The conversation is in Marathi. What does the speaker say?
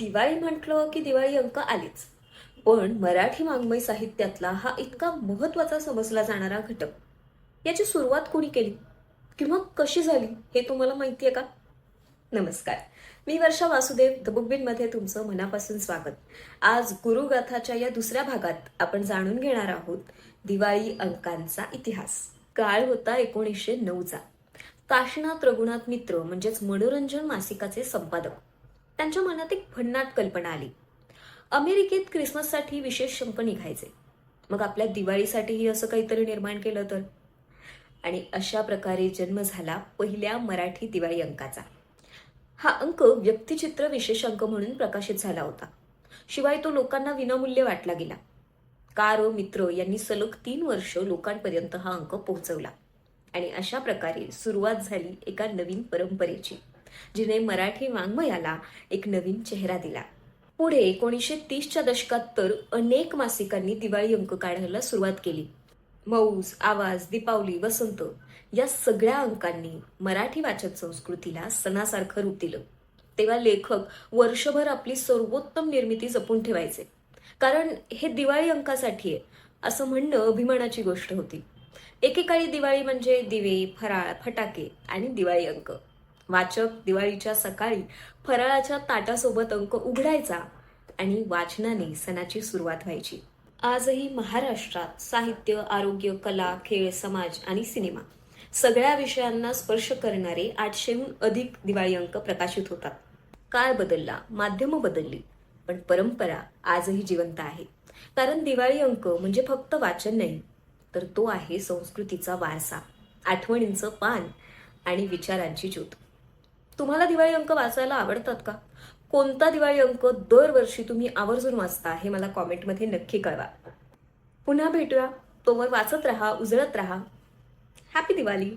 दिवाळी म्हटलं की दिवाळी अंक आलीच. पण मराठी वाङ्मय साहित्यातला हा इतका महत्त्वाचा समजला जाणारा घटक. याची सुरुवात कोणी केली? किंवा कशी झाली हे तुम्हाला माहिती आहे का? नमस्कार. मी वर्षा वासुदेव द बुकबिनमध्ये तुमचं मनापासून स्वागत. आज गुरुगाथाच्या या दुसऱ्या भागात आपण जाणून घेणार आहोत दिवाळी अंकांचा इतिहास. काळ होता एकोणीसशे नऊचा. काशनाथ रघुनाथ मित्र म्हणजेच मनोरंजन मासिकाचे संपादक. त्यांच्या मनात एक भन्नाट कल्पना आली. अमेरिकेत क्रिसमससाठी विशेष शंक निघायचे. मग आपल्या दिवाळीसाठीही असं काहीतरी निर्माण केलं तर? आणि अशा प्रकारे जन्म झाला पहिल्या मराठी दिवाळी अंकाचा. हा अंक व्यक्तिचित्र विशेष अंक म्हणून प्रकाशित झाला होता. शिवाय तो लोकांना विनामूल्य वाटला गेला. कार मित्र यांनी सलग तीन वर्ष लोकांपर्यंत हा अंक पोहोचवला. आणि अशा प्रकारे सुरुवात झाली एका नवीन परंपरेची. जिने मराठी वाङ्मयाला एक नवीन चेहरा दिला. पुढे एकोणीसशे तीसच्या दशकात तर अनेक मासिकांनी दिवाळी अंक काढायला सुरुवात केली. मौज आवाज दीपावली वसंत या सगळ्या अंकांनी मराठी वाचक संस्कृतीला सणासारखं रूप दिलं. तेव्हा लेखक वर्षभर आपली सर्वोत्तम निर्मिती जपून ठेवायचे. कारण हे दिवाळी अंकासाठी आहे असं म्हणणं अभिमानाची गोष्ट होती. एकेकाळी दिवाळी म्हणजे दिवे फराळ फटाके आणि दिवाळी अंक. वाचक दिवाळीच्या सकाळी फराळाच्या ताटासोबत अंक उघडायचा आणि वाचनाने सणाची सुरुवात व्हायची. आजही महाराष्ट्रात साहित्य आरोग्य कला खेळ समाज आणि सिनेमा सगळ्या विषयांना स्पर्श करणारे आठशेहून अधिक दिवाळी अंक प्रकाशित होतात. काळ बदलला माध्यमं बदलली पण परंपरा आजही जिवंत आहे. कारण दिवाळी अंक म्हणजे फक्त वाचन नाही तर तो आहे संस्कृतीचा वारसा आठवणींचं पान आणि विचारांची ज्योत. तुम्हाला दिवाळी अंक वाचायला आवडतात का? कोणता दिवाळी अंक दरवर्षी तुम्ही आवर्जून वाचता हे मला कॉमेंटमध्ये नक्की कळवा. पुन्हा भेटूया. तोवर वाचत राहा उजळत राहा. हॅपी दिवाळी